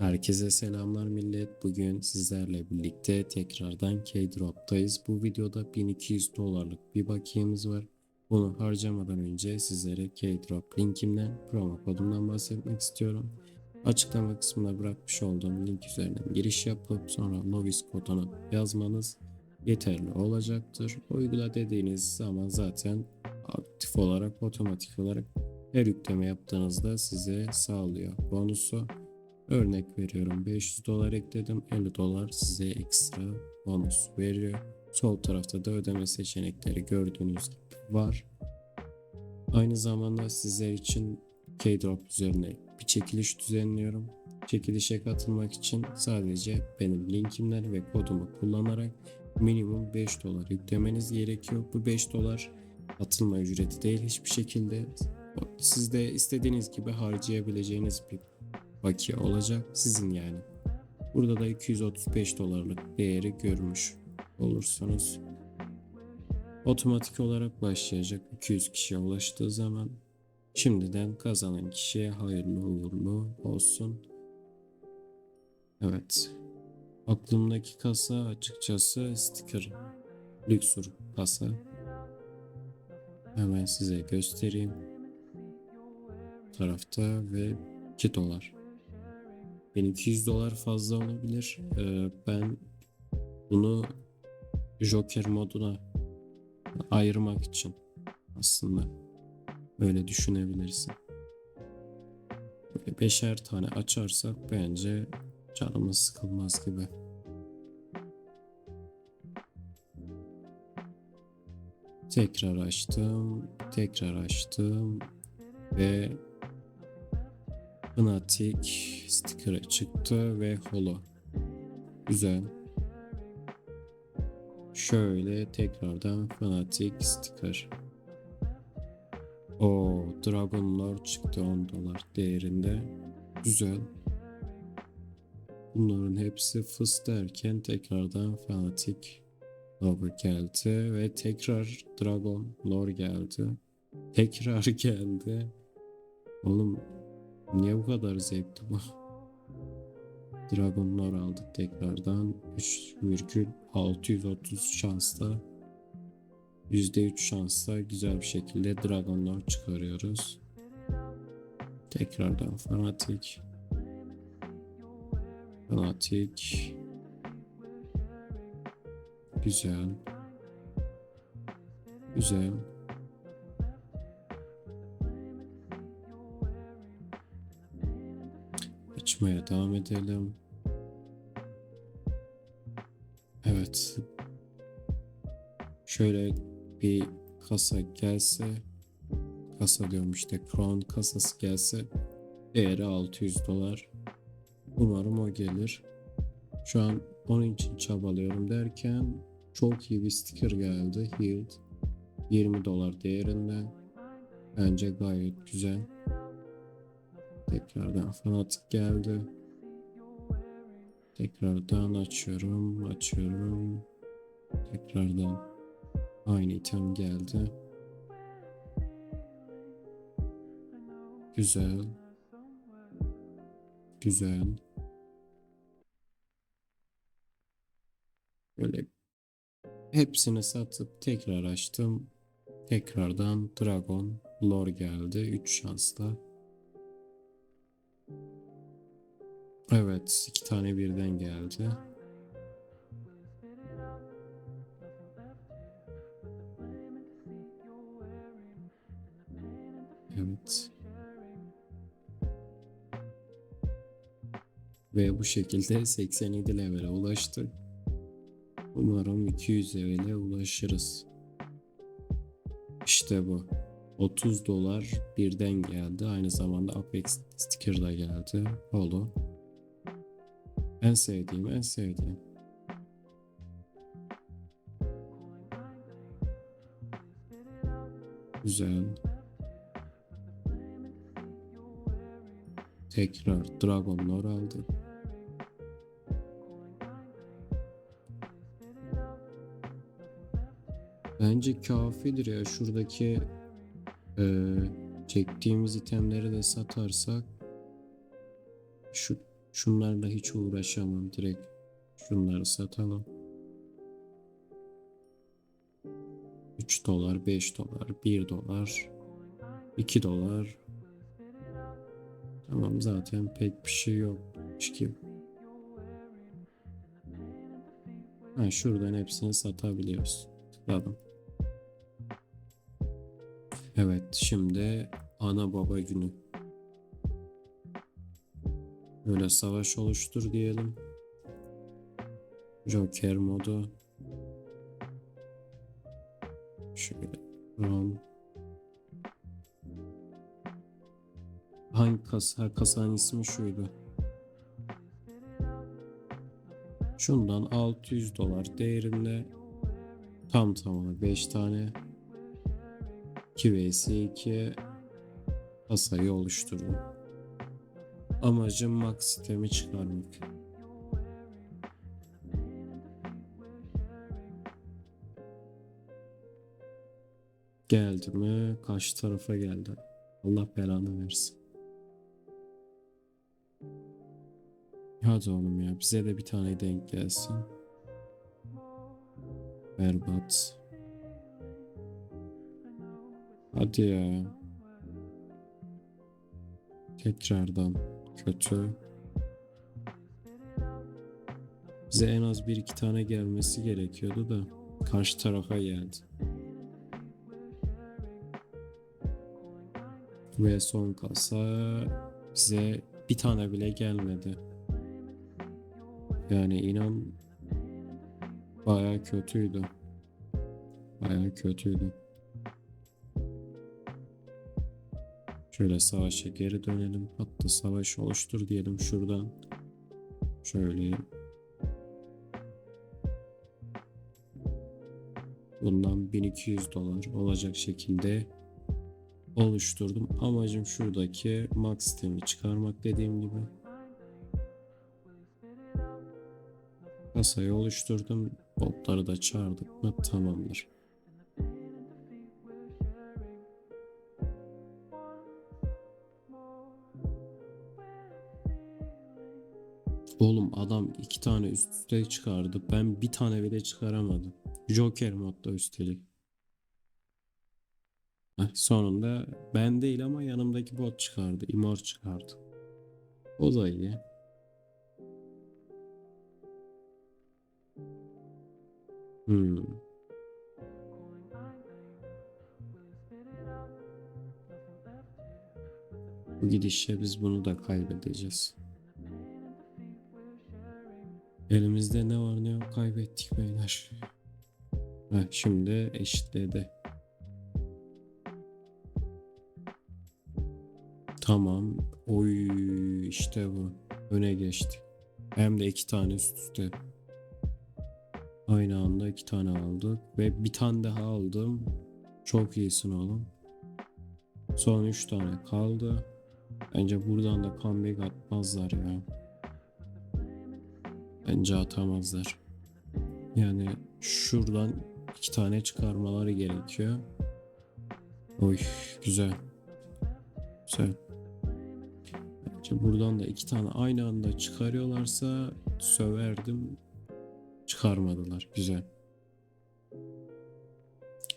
Herkese selamlar millet. Bugün sizlerle birlikte tekrardan K-Drop'tayız. Bu videoda 1200 dolarlık bir bakiyemiz var. Bunu harcamadan önce sizlere K-Drop linkimden, promo kodumdan bahsetmek istiyorum. Açıklama kısmına bırakmış olduğum link üzerinden giriş yapıp sonra Novice kodunu yazmanız yeterli olacaktır. Uygula dediğiniz zaman zaten aktif olarak, otomatik olarak her yükleme yaptığınızda size sağlıyor bonusu. Örnek veriyorum 500 dolar ekledim 50 dolar size ekstra bonus veriyor. Sol tarafta da ödeme seçenekleri gördüğünüz gibi var. Aynı zamanda sizler için K-Drop üzerine bir çekiliş düzenliyorum. Çekilişe katılmak için sadece benim linkimden ve kodumu kullanarak minimum 5 dolar yüklemeniz gerekiyor. Bu 5 dolar atılma ücreti değil hiçbir şekilde. Siz de istediğiniz gibi harcayabileceğiniz bir bakiye olacak sizin yani. Burada da 235 dolarlık değeri görmüş olursunuz. Otomatik olarak başlayacak 200 kişiye ulaştığı zaman şimdiden kazanan kişiye hayırlı uğurlu olsun. Evet. Aklımdaki kasa açıkçası sticker Luxur kasa. Hemen size göstereyim. Tarafta ve 2 dolar. 1200 dolar fazla olabilir. Ee, ben bunu Joker moduna ayırmak için aslında öyle düşünebilirsin. Böyle beşer tane açarsak bence canımız sıkılmaz gibi. Tekrar açtım, tekrar açtım ve Fnatic sticker'ı çıktı ve holo. Güzel. Şöyle tekrardan Fnatic sticker. O Dragon Lord çıktı 10 dolar değerinde. Güzel. Bunların hepsi fıs derken tekrardan Fnatic logo geldi ve tekrar Dragon Lore geldi. Tekrar geldi. Oğlum Niye bu kadar zevkli bu? Dragonlar aldık tekrardan. 3,630 şansla %3 şansla güzel bir şekilde Dragonlar çıkarıyoruz. Tekrardan Fanatik. Fanatik. Güzel. Güzel açmaya devam edelim. Evet. Şöyle bir kasa gelse kasa diyorum işte Crown kasası gelse değeri 600 dolar. Umarım o gelir. Şu an onun için çabalıyorum derken çok iyi bir sticker geldi. Healed. 20 dolar değerinde. Bence gayet güzel. Tekrardan fanatik geldi. Tekrardan açıyorum, açıyorum. Tekrardan aynı item geldi. Güzel. Güzel. Böyle hepsini satıp tekrar açtım. Tekrardan Dragon Lore geldi 3 şansla. Evet, iki tane birden geldi. Evet. Ve bu şekilde 87 level'e ulaştık. Umarım 200 level'e ulaşırız. İşte bu. 30 dolar birden geldi. Aynı zamanda Apex sticker da geldi. Holo. En sevdiğim, en sevdiğim. Güzel. Tekrar Dragon Lore aldı. Bence kafidir ya şuradaki e, çektiğimiz itemleri de satarsak şu Şunlarla hiç uğraşamam direkt. Şunları satalım. 3 dolar, 5 dolar, 1 dolar, 2 dolar. Tamam zaten pek bir şey yokmuş gibi. Ha, şuradan hepsini satabiliyoruz. Tıkladım. Evet şimdi ana baba günü. Böyle savaş oluştur diyelim. Joker modu. Şöyle. Rom. Hangi kasa? Kasanın ismi şuydu. Şundan 600 dolar değerinde tam tamına 5 tane 2 vs 2 kasayı oluşturdum. Amacım max sistemi çıkarmak. Geldi mi? Karşı tarafa geldi. Allah belanı versin. Hadi oğlum ya bize de bir tane denk gelsin. Berbat. Hadi ya. Tekrardan kötü. Bize en az bir iki tane gelmesi gerekiyordu da karşı tarafa geldi. Ve son kasa bize bir tane bile gelmedi. Yani inan baya kötüydü. Baya kötüydü. Şöyle savaşa geri dönelim. Hatta savaş oluştur diyelim şuradan. Şöyle. Bundan 1200 dolar olacak şekilde oluşturdum. Amacım şuradaki max sistemi çıkarmak dediğim gibi. Kasayı oluşturdum. Botları da çağırdık mı tamamdır. Oğlum adam iki tane üst üste çıkardı. Ben bir tane bile çıkaramadım. Joker modda üstelik. Heh, sonunda ben değil ama yanımdaki bot çıkardı. Imor çıkardı. O da iyi. Hmm. Bu gidişle biz bunu da kaybedeceğiz. Elimizde ne var ne yok kaybettik beyler. Heh, şimdi eşitledi. Tamam. Oy işte bu. Öne geçti. Hem de iki tane üst üste. Aynı anda iki tane aldık. Ve bir tane daha aldım. Çok iyisin oğlum. Son üç tane kaldı. Bence buradan da comeback atmazlar ya. Bence atamazlar. Yani şuradan iki tane çıkarmaları gerekiyor. Oy güzel. Güzel. Bence buradan da iki tane aynı anda çıkarıyorlarsa söverdim. Çıkarmadılar. Güzel.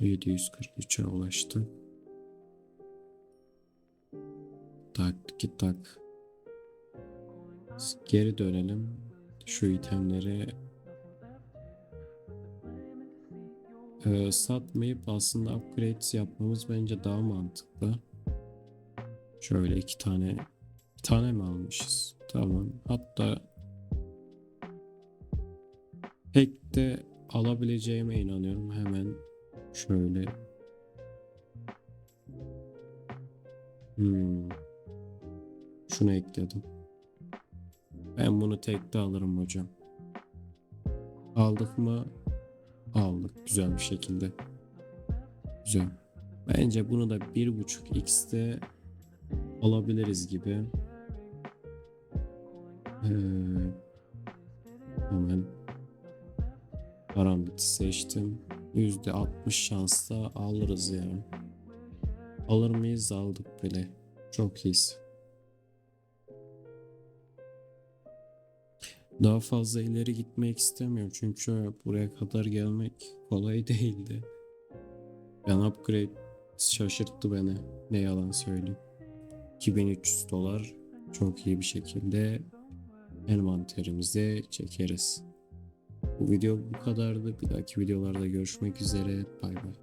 743'e ulaştı. Tak ki tak. Geri dönelim. Şu itemleri e, satmayıp aslında upgrades yapmamız bence daha mantıklı. Şöyle iki tane bir tane mi almışız? Tamam. Hatta tek de alabileceğime inanıyorum. Hemen şöyle hmm. şunu ekledim. Ben bunu tekte alırım hocam. Aldık mı? Aldık güzel bir şekilde. Güzel. Bence bunu da 1.5 x'te alabiliriz gibi. Ee, hemen Karambit'i seçtim. %60 şansla alırız ya. Alır mıyız? Aldık bile. Çok iyiyiz. Daha fazla ileri gitmek istemiyorum çünkü buraya kadar gelmek kolay değildi. Ben upgrade şaşırttı beni. Ne yalan söyleyeyim. 2300 dolar çok iyi bir şekilde envanterimize çekeriz. Bu video bu kadardı. Bir dahaki videolarda görüşmek üzere. Bay bay.